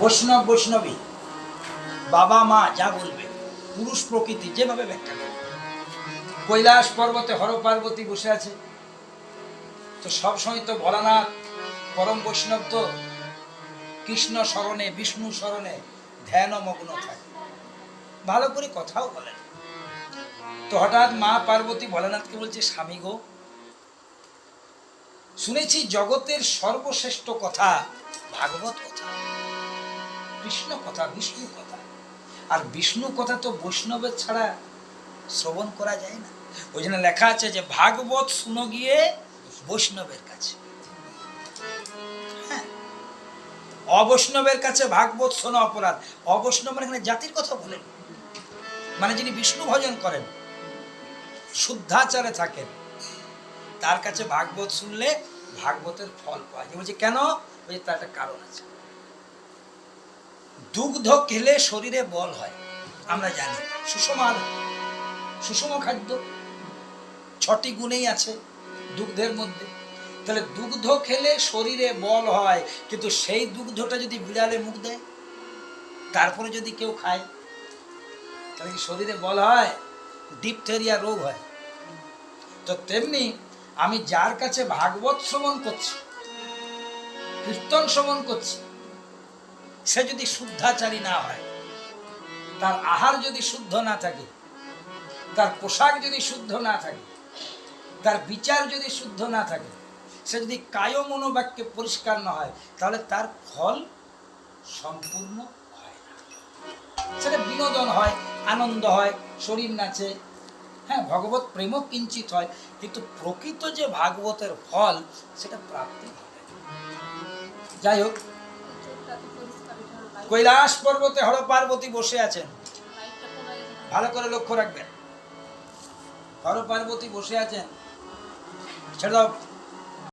বৈষ্ণব বৈষ্ণবী। বাবা, মা যা বলবে, পুরুষ প্রকৃতি যেভাবে ব্যাখ্যা করবে কৈলাস পর্বতে হর পার্বতী বসে আছে। তো সবসময় তো ভোলানাথ, পরম বৈষ্ণব তো কৃষ্ণ স্মরণে, বিষ্ণু স্মরণে ধ্যান মগ্ন থাকে। ভালো করে কথাও বলেন। তো হঠাৎ মা পার্বতী ভোলানাথকে বলছে, স্বামী গো, শুনেছি জগতের সর্বশ্রেষ্ঠ কথা ভাগবত কথা। কৃষ্ণ কথা, বিষ্ণু কথা। আর বিষ্ণু কথা তো বৈষ্ণবের ছাড়া শ্রবণ করা যায় না। ওই জন্য লেখা আছে যে, ভাগবত শুনো গিয়ে বৈষ্ণবের কাছে। হ্যাঁ। অবৈষ্ণবের কাছে ভাগবত শোনা অপরাধ। অবৈষ্ণব মানে এখানে জাতির কথা বলেন। মানে যিনি বিষ্ণু ভজন করেন, শুদ্ধাচারে থাকেন, তার কাছে ভাগবত শুনলে ভাগবতের ফল পাওয়া যায়। বলছে, কেন? বলছে, তার একটা কারণ আছে। দুগ্ধ খেলে শরীরে বল হয়, আমরা জানি। সুষম সুষম খাদ্য, ছটি গুণেই আছে দুগ্ধের মধ্যে। তাহলে দুগ্ধ খেলে শরীরে বল হয়, কিন্তু সেই দুগ্ধটা যদি বিড়ালে মুখ দেয়, তারপরে যদি কেউ খায়, তাহলে কি শরীরে বল হয়? ডিপথেরিয়া রোগ হয়। তো তেমনি আমি যার কাছে ভাগবত শ্রবণ করছি, কীর্তন শ্রবণ করছি সে যদি শুদ্ধাচারী না হয়, তার আহার যদি শুদ্ধ না থাকে, তার পোশাক যদি শুদ্ধ না থাকে, তার বিচার যদি শুদ্ধ না থাকে, সে যদি কায় মনোবাক্যে পরিষ্কার না হয়, তাহলে তার ফল সম্পূর্ণ হয় না। সেটা বিনোদন হয়, আনন্দ হয়, শরীর নাচে। হ্যাঁ ভগবত প্রেম কিঞ্চিত হয়, কিন্তু প্রকৃত যে ভাগবতের ফল, সেটা প্রাপ্তি যাই হোক কৈলাস পর্বতে হর পার্বতী বসে আছেন। ভালো করে লক্ষ্য রাখবেন। হর পার্বতী বসে আছেন। দাও।